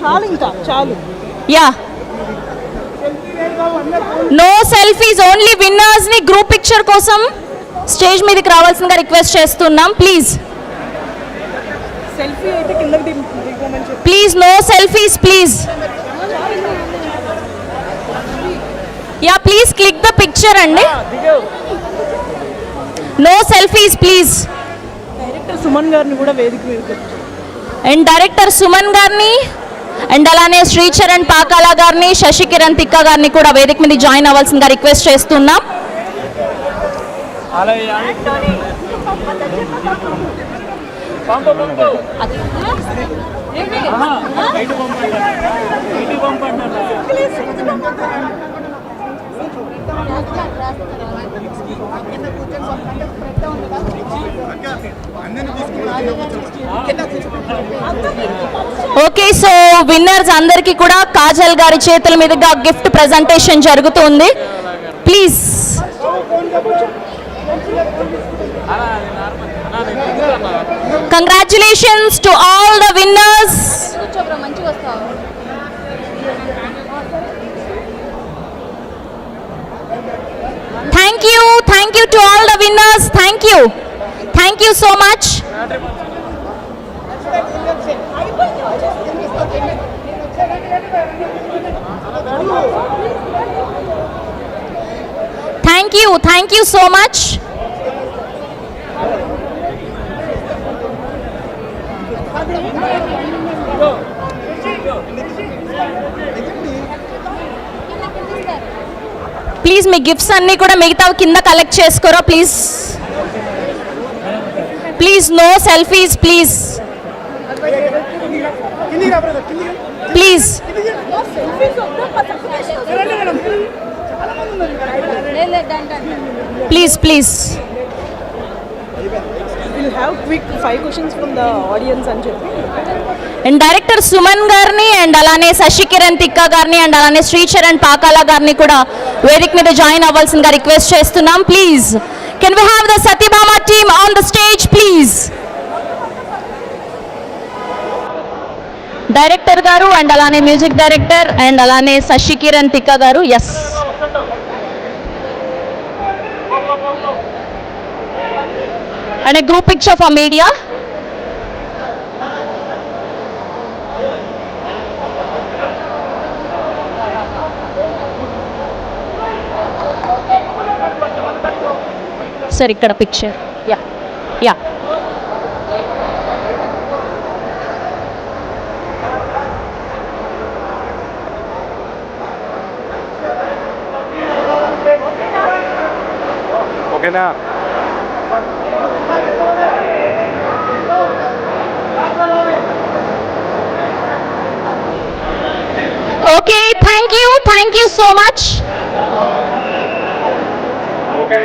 చాలు ఇంకా చాలు యా. నో సెల్ఫీస్ ఓన్లీ విన్నర్స్ని గ్రూప్ పిక్చర్ కోసం స్టేజ్ మీదకి రావాల్సిందిగా రిక్వెస్ట్ చేస్తున్నాం. Please please no selfies please yeah please click the picture అండి. No selfies please director Suman గారిని కూడా వేదిక మీద అండ్ డైరెక్టర్ సుమన్ గారిని అండ్ అలానే శ్రీచరణ్ పాకాల గారిని శశికిరణ్ తిక్క గారిని కూడా వేదిక మీద జాయిన్ అవ్వాల్సిందిగా రిక్వెస్ట్ చేస్తున్నాం. ఓకే సో విన్నర్స్ అందరికీ కూడా కాజల్ గారి చేతుల మీదుగా గిఫ్ట్ ప్రజెంటేషన్ జరుగుతుంది. Please congratulations to all the winners thank you thank you to all the winners thank you thank you so much thank you thank you so much please me gifts అన్నీ కూడా మిగతా కింద collect చేసుకోరా please please no selfies please please please please and director Suman గారిని and అలానే శశికిరణ్ తిక్క గారిని and అలానే శ్రీచరణ్ పాకాల గారిని కూడా వేదిక మీద జాయిన్ అవ్వాల్సిందిగా రిక్వెస్ట్ చేస్తున్నాం. Please Can we have the Satyabama team on the stage, please? Director గారు అండ్ అలానే మ్యూజిక్ డైరెక్టర్ అండ్ అలానే శశి కిరణ్ తిక్క గారు yes and group picture for media sir ఇక్కడ పిక్చర్ యా యా ఓకేనా? Okay thank you thank you so much okay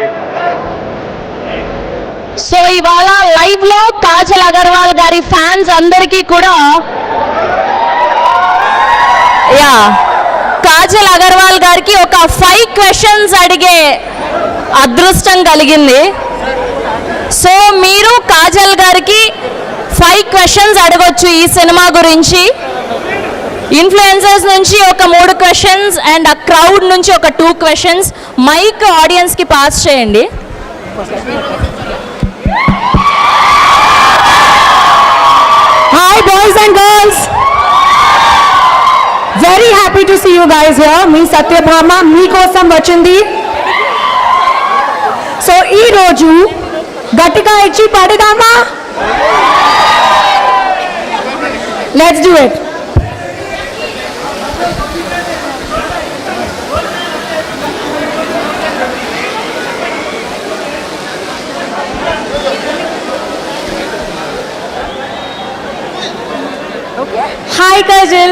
so ఇవాళ లైవ్లో కాజల్ అగర్వాల్ గారి fans అందరికీ కూడా యా కాజల్ అగర్వాల్ గారికి ఒక ఫైవ్ క్వశ్చన్స్ అడిగే అదృష్టం కలిగింది. సో మీరు కాజల్ గారికి ఫైవ్ క్వశ్చన్స్ అడగొచ్చు ఈ సినిమా గురించి. ఇన్ఫ్లుయెన్సర్స్ నుంచి ఒక మూడు క్వశ్చన్స్ అండ్ ఆ క్రౌడ్ నుంచి ఒక టూ క్వశ్చన్స్ మైక్ ఆడియన్స్కి పాస్ చేయండి. Boys and girls very happy to see you guys here మీ సత్యభామ మీకోసం వచ్చింది. సో ఈ రోజు గట్టిగా ఇచ్చి పడదామా let's do it Hi, Kajal.